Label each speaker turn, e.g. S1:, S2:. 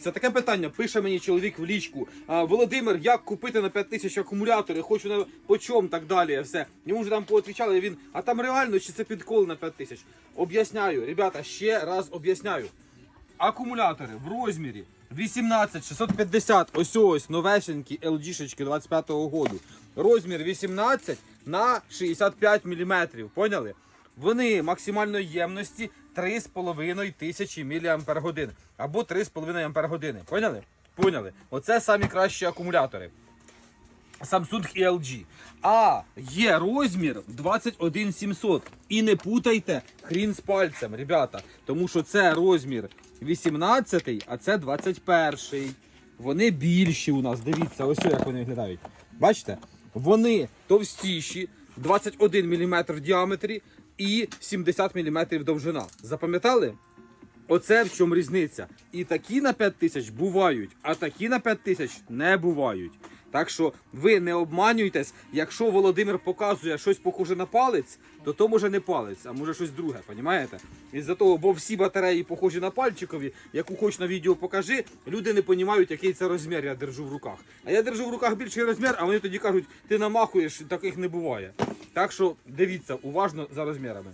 S1: Це таке питання. Пише мені чоловік в лічку. Володимир, як купити на 5 тисяч акумулятори? Хочу на по так далі. Все. Йому вже там поотвічали. Він, а там реально чи це підкол на 5 тисяч? Об'ясняю, ребята, ще раз об'ясняю. Акумулятори в розмірі 18 650, ось ось новесенькі LG-шечки 25-го году. Розмір 18 на 65 мм. Поняли? Вони максимальної ємності 3,5 тисячі мАч або 3,5 Ампер Поняли? Поняли? Оце самі кращі акумулятори. Samsung і LG. А є розмір 21700. І не путайте хрін з пальцем, ребята. Тому що це розмір 18, а це 21. Вони більші у нас. Дивіться, ось як вони виглядають. Бачите? Вони товстіші, 21 мм в діаметрі і 70 мм довжина. Запам'ятали? Оце в чому різниця. І такі на 5 тисяч бувають, а такі на 5 тисяч не бувають. Так що ви не обманюйтесь, якщо Володимир показує щось похоже на палець, то то може не палець, а може щось друге, понімаєте? Із-за того, бо всі батареї похожі на пальчикові, яку хоч на відео покажи, люди не розуміють, який це розмір я держу в руках. А я держу в руках більший розмір, а вони тоді кажуть, ти намахуєш, таких не буває. Так що дивіться уважно за розмірами.